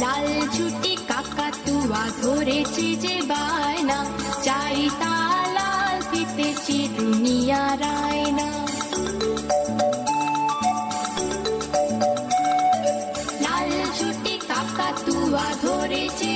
লাল ছুটি কাকাতুয়া ধরেছে যে বায়না। চাই তালাল দিতেছে দুনিয়া রায়না। লাল ছুটি কাকাতুয়া ধরেছে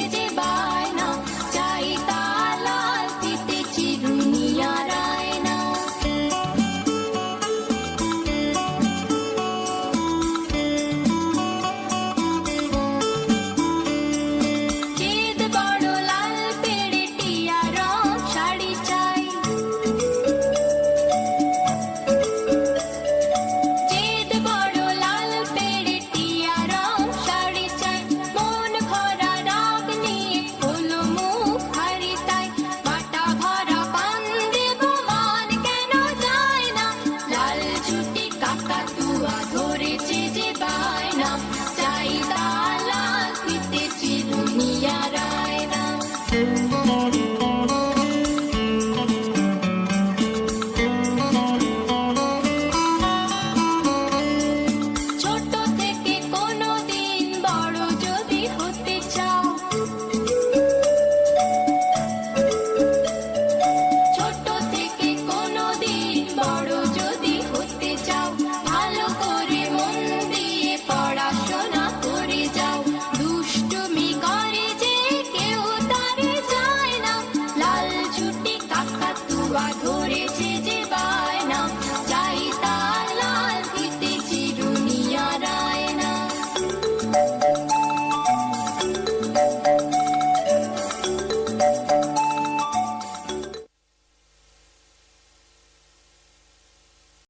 party